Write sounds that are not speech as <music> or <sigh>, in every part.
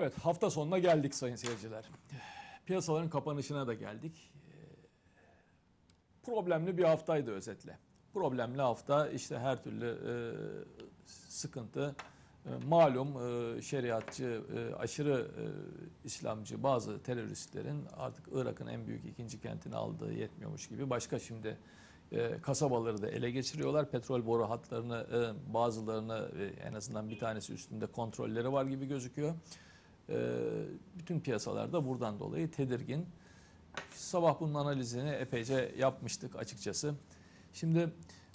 Evet hafta sonuna geldik sayın seyirciler. Piyasaların kapanışına da geldik. Ee, Problemli bir haftaydı özetle. Problemli hafta işte her türlü e, sıkıntı. E, malum e, şeriatçı, aşırı İslamcı bazı teröristlerin artık Irak'ın en büyük ikinci kentini aldığı yetmiyormuş gibi başka şimdi kasabaları da ele geçiriyorlar. Petrol boru hatlarını bazılarını en azından bir tanesi üstünde kontrolleri var gibi gözüküyor. E, bütün piyasalarda buradan dolayı tedirgin. Sabah bunun analizini epeyce yapmıştık açıkçası. Şimdi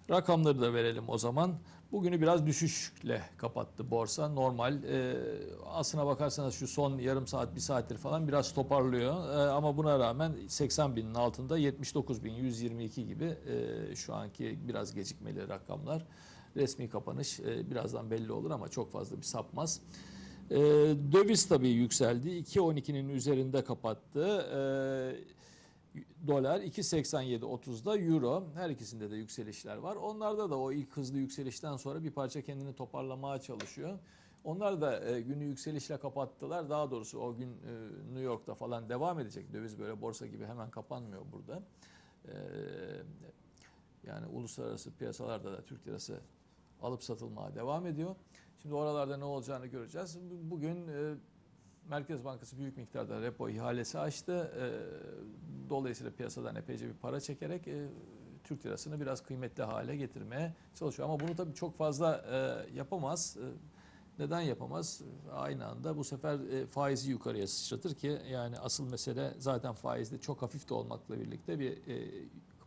rakamları da verelim o zaman. Bugünü biraz düşüşle kapattı borsa. Normal e, aslına bakarsanız şu son yarım saat bir saattir falan biraz toparlıyor. E, ama buna rağmen 80 binin altında 79 bin 122 gibi e, şu anki biraz gecikmeli rakamlar. Resmi kapanış e, birazdan belli olur ama çok fazla bir sapmaz. E, döviz tabii yükseldi. 2.12'nin üzerinde kapattı. E, dolar 2.87.30'da euro her ikisinde de yükselişler var. Onlarda da o ilk hızlı yükselişten sonra bir parça kendini toparlamaya çalışıyor. Onlar da e, günü yükselişle kapattılar. Daha doğrusu o gün e, New York'ta falan devam edecek. Döviz böyle borsa gibi hemen kapanmıyor burada. E, yani uluslararası piyasalarda da Türk lirası alıp satılmaya devam ediyor. Şimdi oralarda ne olacağını göreceğiz. Bugün e, Merkez Bankası büyük miktarda repo ihalesi açtı. E, dolayısıyla piyasadan epeyce bir para çekerek e, Türk lirasını biraz kıymetli hale getirmeye çalışıyor. Ama bunu tabii çok fazla e, yapamaz. E, neden yapamaz? Aynı anda bu sefer e, faizi yukarıya sıçratır ki yani asıl mesele zaten faizde çok hafif de olmakla birlikte bir e,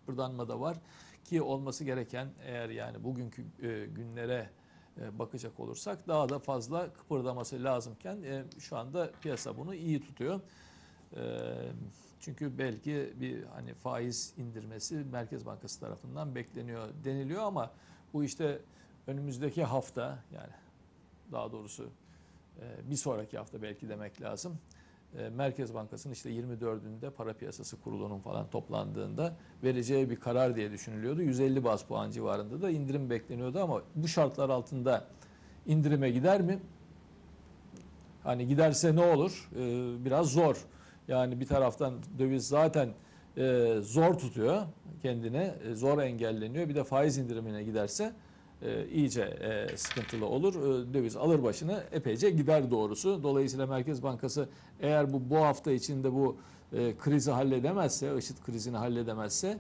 kıpırdanma da var ki olması gereken eğer yani bugünkü e, günlere e, bakacak olursak daha da fazla kıpırdaması lazımken e, şu anda piyasa bunu iyi tutuyor. E, çünkü belki bir hani faiz indirmesi Merkez Bankası tarafından bekleniyor deniliyor ama bu işte önümüzdeki hafta yani daha doğrusu bir sonraki hafta belki demek lazım. Merkez Bankası'nın işte 24'ünde para piyasası kurulunun falan toplandığında vereceği bir karar diye düşünülüyordu. 150 bas puan civarında da indirim bekleniyordu ama bu şartlar altında indirime gider mi? Hani giderse ne olur? Biraz zor. Yani bir taraftan döviz zaten zor tutuyor kendine, zor engelleniyor. Bir de faiz indirimine giderse iyice sıkıntılı olur. Döviz alır başını epeyce gider doğrusu. Dolayısıyla Merkez Bankası eğer bu bu hafta içinde bu krizi halledemezse, IŞİD krizini halledemezse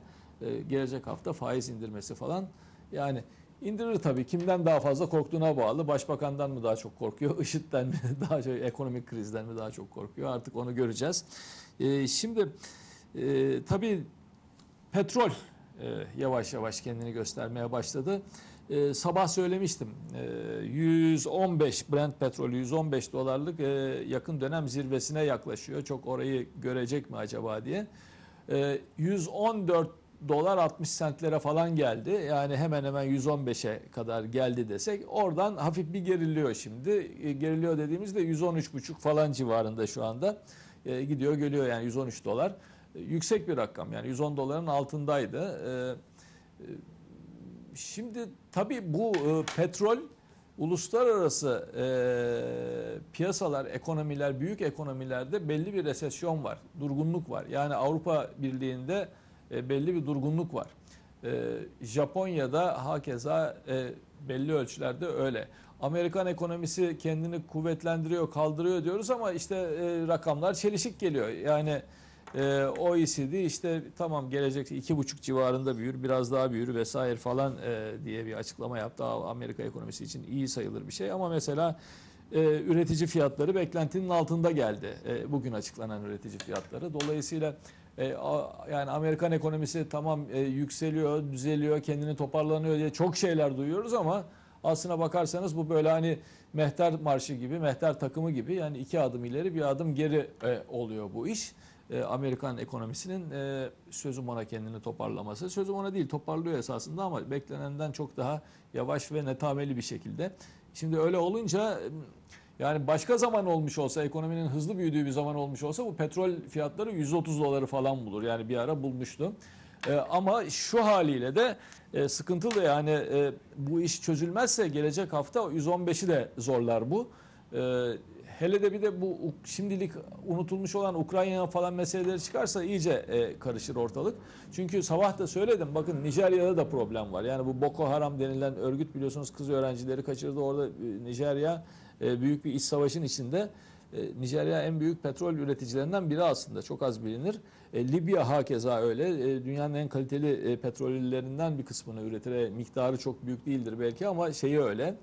gelecek hafta faiz indirmesi falan yani indirir tabii. Kimden daha fazla korktuğuna bağlı. Başbakandan mı daha çok korkuyor? <laughs> IŞİD'den mi daha çok ekonomik krizden mi daha çok korkuyor? Artık onu göreceğiz. Şimdi tabii petrol yavaş yavaş kendini göstermeye başladı. Ee, sabah söylemiştim. Ee, 115 Brent petrolü 115 dolarlık e, yakın dönem zirvesine yaklaşıyor. Çok orayı görecek mi acaba diye. Ee, 114 dolar 60 sentlere falan geldi. Yani hemen hemen 115'e kadar geldi desek oradan hafif bir geriliyor şimdi. E, geriliyor dediğimizde 113,5 falan civarında şu anda. E, gidiyor geliyor yani 113 dolar. E, yüksek bir rakam yani 110 doların altındaydı. E, e, Şimdi tabii bu e, petrol uluslararası e, piyasalar, ekonomiler, büyük ekonomilerde belli bir resesyon var, durgunluk var. Yani Avrupa Birliği'nde e, belli bir durgunluk var. E, Japonya'da hakeza e, belli ölçülerde öyle. Amerikan ekonomisi kendini kuvvetlendiriyor, kaldırıyor diyoruz ama işte e, rakamlar çelişik geliyor. Yani e, OECD işte tamam gelecekte iki buçuk civarında büyür, biraz daha büyür vesaire falan e, diye bir açıklama yaptı. Amerika ekonomisi için iyi sayılır bir şey ama mesela e, üretici fiyatları beklentinin altında geldi. E, bugün açıklanan üretici fiyatları. Dolayısıyla e, a, yani Amerikan ekonomisi tamam e, yükseliyor, düzeliyor, kendini toparlanıyor diye çok şeyler duyuyoruz ama aslına bakarsanız bu böyle hani mehter marşı gibi, mehter takımı gibi yani iki adım ileri bir adım geri e, oluyor bu iş. E, Amerikan ekonomisinin e, sözüm ona kendini toparlaması. Sözüm ona değil toparlıyor esasında ama beklenenden çok daha yavaş ve netameli bir şekilde. Şimdi öyle olunca yani başka zaman olmuş olsa ekonominin hızlı büyüdüğü bir zaman olmuş olsa bu petrol fiyatları 130 doları falan bulur. Yani bir ara bulmuştu. Ee, ama şu haliyle de e, sıkıntılı yani e, bu iş çözülmezse gelecek hafta 115'i de zorlar bu. E, hele de bir de bu şimdilik unutulmuş olan Ukrayna falan meseleleri çıkarsa iyice e, karışır ortalık. Çünkü sabah da söyledim bakın Nijerya'da da problem var. Yani bu Boko Haram denilen örgüt biliyorsunuz kız öğrencileri kaçırdı. Orada e, Nijerya e, büyük bir iç savaşın içinde. E, Nijerya en büyük petrol üreticilerinden biri aslında. Çok az bilinir. E, Libya hakeza öyle. E, dünyanın en kaliteli e, petrollerinden bir kısmını üretir. E, miktarı çok büyük değildir belki ama şeyi öyle.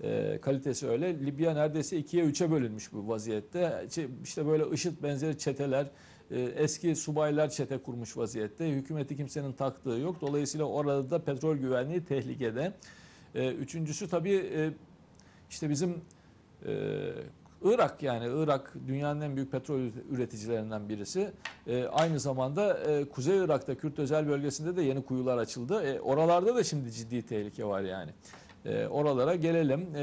E, kalitesi öyle. Libya neredeyse ikiye üçe bölünmüş bu vaziyette. İşte- böyle IŞİD benzeri çeteler, e, eski subaylar çete kurmuş vaziyette. Hükümeti kimsenin taktığı yok. Dolayısıyla orada da petrol güvenliği tehlikede. E, üçüncüsü tabii işte bizim Irak yani Irak dünyanın en büyük petrol üreticilerinden birisi. E, aynı zamanda e, Kuzey Irak'ta Kürt özel bölgesinde de yeni kuyular açıldı. E, oralarda da şimdi ciddi tehlike var yani. E, oralara gelelim. E,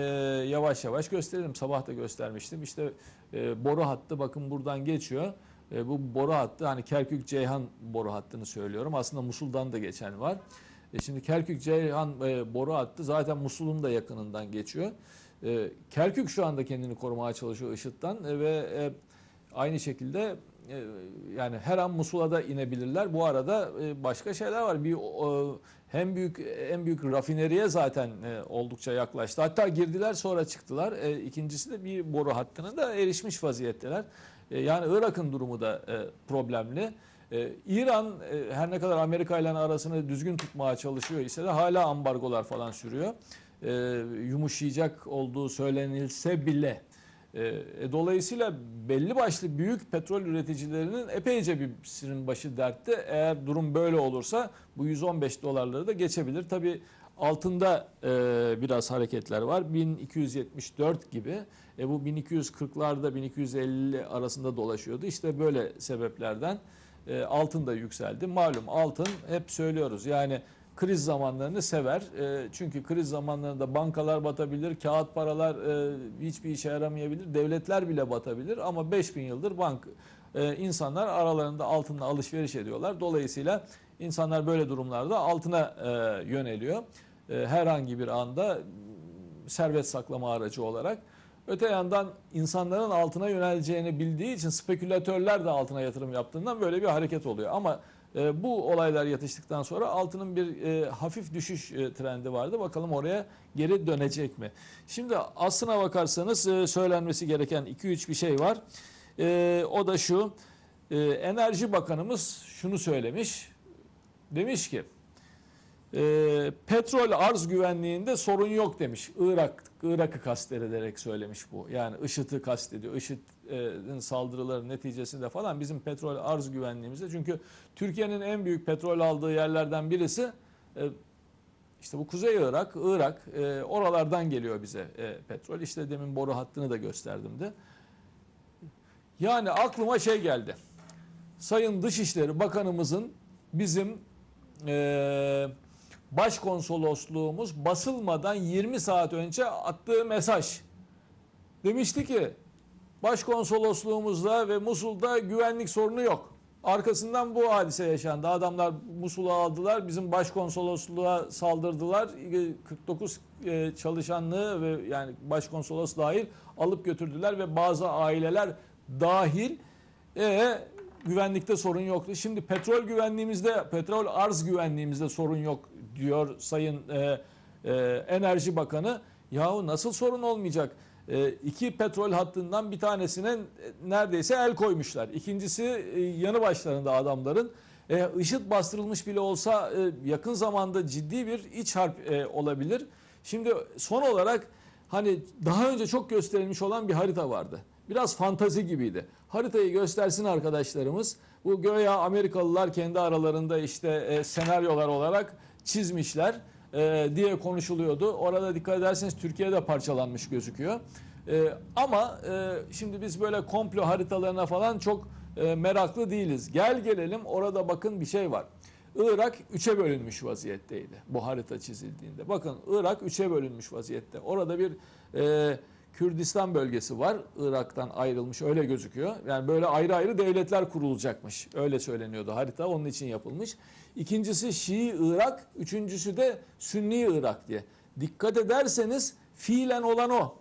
yavaş yavaş gösterelim. Sabah da göstermiştim. İşte e, boru hattı bakın buradan geçiyor. E, bu boru hattı hani Kerkük-Ceyhan boru hattını söylüyorum. Aslında Musul'dan da geçen var. E, şimdi Kerkük-Ceyhan e, boru hattı zaten Musul'un da yakınından geçiyor. E, Kerkük şu anda kendini korumaya çalışıyor IŞİD'den e, ve e, aynı şekilde yani her an Musul'a da inebilirler. Bu arada e, başka şeyler var. Bir hem büyük en büyük rafineriye zaten e, oldukça yaklaştı. Hatta girdiler sonra çıktılar. E, ikincisi de bir boru hattına da erişmiş vaziyetteler. E, yani Irak'ın durumu da e, problemli. E, İran e, her ne kadar Amerika ile arasını düzgün tutmaya çalışıyor ise de hala ambargolar falan sürüyor. E, yumuşayacak olduğu söylenilse bile. E, e, dolayısıyla belli başlı büyük petrol üreticilerinin epeyce bir sirin başı dertte. Eğer durum böyle olursa bu 115 dolarları da geçebilir. Tabi altında e, biraz hareketler var. 1274 gibi. E, bu 1240'larda 1250 arasında dolaşıyordu. İşte böyle sebeplerden e, altın da yükseldi. Malum altın hep söylüyoruz yani kriz zamanlarını sever. E, çünkü kriz zamanlarında bankalar batabilir, kağıt paralar e, hiçbir işe yaramayabilir, devletler bile batabilir ama 5000 yıldır bank e, insanlar aralarında altınla alışveriş ediyorlar. Dolayısıyla insanlar böyle durumlarda altına e, yöneliyor. E, herhangi bir anda servet saklama aracı olarak. Öte yandan insanların altına yöneleceğini bildiği için spekülatörler de altına yatırım yaptığından böyle bir hareket oluyor. Ama e, bu olaylar yatıştıktan sonra altının bir e, hafif düşüş e, trendi vardı. Bakalım oraya geri dönecek mi? Şimdi aslına bakarsanız e, söylenmesi gereken 2-3 bir şey var. E, o da şu. E, Enerji Bakanımız şunu söylemiş. Demiş ki e, petrol arz güvenliğinde sorun yok demiş. Irak Irak'ı kastederek söylemiş bu. Yani IŞİD'i kastediyor. IŞİD'in saldırıları neticesinde falan bizim petrol arz güvenliğimizde. Çünkü Türkiye'nin en büyük petrol aldığı yerlerden birisi e, işte bu Kuzey Irak, Irak e, oralardan geliyor bize e, petrol. İşte demin boru hattını da gösterdim de. Yani aklıma şey geldi. Sayın Dışişleri Bakanımızın bizim e, başkonsolosluğumuz basılmadan 20 saat önce attığı mesaj. Demişti ki başkonsolosluğumuzda ve Musul'da güvenlik sorunu yok. Arkasından bu hadise yaşandı. Adamlar Musul'u aldılar. Bizim başkonsolosluğa saldırdılar. 49 e, çalışanlığı ve yani başkonsolos dahil alıp götürdüler ve bazı aileler dahil e, güvenlikte sorun yoktu. Şimdi petrol güvenliğimizde, petrol arz güvenliğimizde sorun yok diyor Sayın e, e, Enerji Bakanı. Yahu nasıl sorun olmayacak? E, iki petrol hattından bir tanesine neredeyse el koymuşlar. İkincisi e, yanı başlarında adamların. E, IŞİD bastırılmış bile olsa e, yakın zamanda ciddi bir iç harp e, olabilir. Şimdi son olarak hani daha önce çok gösterilmiş olan bir harita vardı. Biraz fantazi gibiydi. Haritayı göstersin arkadaşlarımız. Bu göya Amerikalılar kendi aralarında işte e, senaryolar olarak çizmişler e, diye konuşuluyordu. Orada dikkat ederseniz Türkiye'de parçalanmış gözüküyor. E, ama e, şimdi biz böyle komplo haritalarına falan çok e, meraklı değiliz. Gel gelelim orada bakın bir şey var. Irak 3'e bölünmüş vaziyetteydi bu harita çizildiğinde. Bakın Irak 3'e bölünmüş vaziyette. Orada bir e, Kürdistan bölgesi var. Irak'tan ayrılmış öyle gözüküyor. Yani böyle ayrı ayrı devletler kurulacakmış. Öyle söyleniyordu harita onun için yapılmış. İkincisi Şii Irak, üçüncüsü de Sünni Irak diye. Dikkat ederseniz fiilen olan o.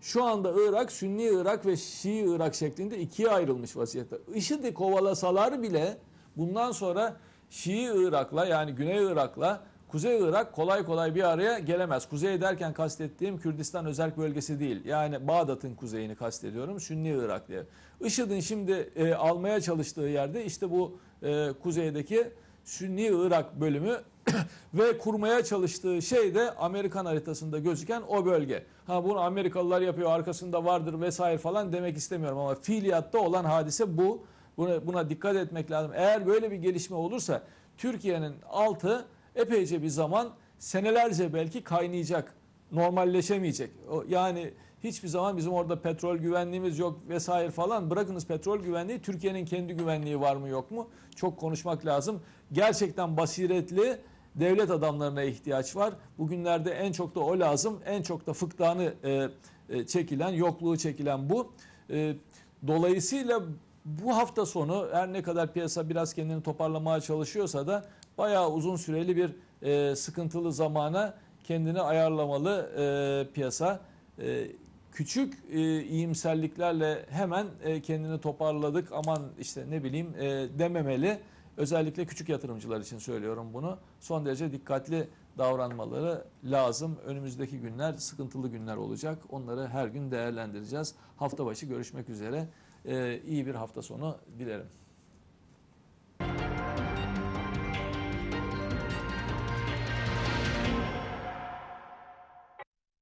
Şu anda Irak, Sünni Irak ve Şii Irak şeklinde ikiye ayrılmış vaziyette. IŞİD'i kovalasalar bile bundan sonra Şii Irak'la yani Güney Irak'la Kuzey Irak kolay kolay bir araya gelemez. Kuzey derken kastettiğim Kürdistan özel bölgesi değil. Yani Bağdat'ın kuzeyini kastediyorum. Sünni Irak diye. IŞİD'in şimdi e, almaya çalıştığı yerde işte bu e, kuzeydeki Sünni Irak bölümü <clears throat> ve kurmaya çalıştığı şey de Amerikan haritasında gözüken o bölge. Ha bunu Amerikalılar yapıyor arkasında vardır vesaire falan demek istemiyorum ama fiiliyatta olan hadise bu. Buna, buna dikkat etmek lazım. Eğer böyle bir gelişme olursa Türkiye'nin altı epeyce bir zaman senelerce belki kaynayacak, normalleşemeyecek. Yani hiçbir zaman bizim orada petrol güvenliğimiz yok vesaire falan. Bırakınız petrol güvenliği, Türkiye'nin kendi güvenliği var mı yok mu? Çok konuşmak lazım. Gerçekten basiretli devlet adamlarına ihtiyaç var. Bugünlerde en çok da o lazım. En çok da fıktanı e, e, çekilen, yokluğu çekilen bu. E, dolayısıyla bu hafta sonu her ne kadar piyasa biraz kendini toparlamaya çalışıyorsa da bayağı uzun süreli bir e, sıkıntılı zamana kendini ayarlamalı e, piyasa. E, küçük e, iyimserliklerle hemen e, kendini toparladık aman işte ne bileyim e, dememeli. Özellikle küçük yatırımcılar için söylüyorum bunu. Son derece dikkatli davranmaları lazım. Önümüzdeki günler sıkıntılı günler olacak. Onları her gün değerlendireceğiz. Hafta başı görüşmek üzere. E, iyi bir hafta sonu dilerim.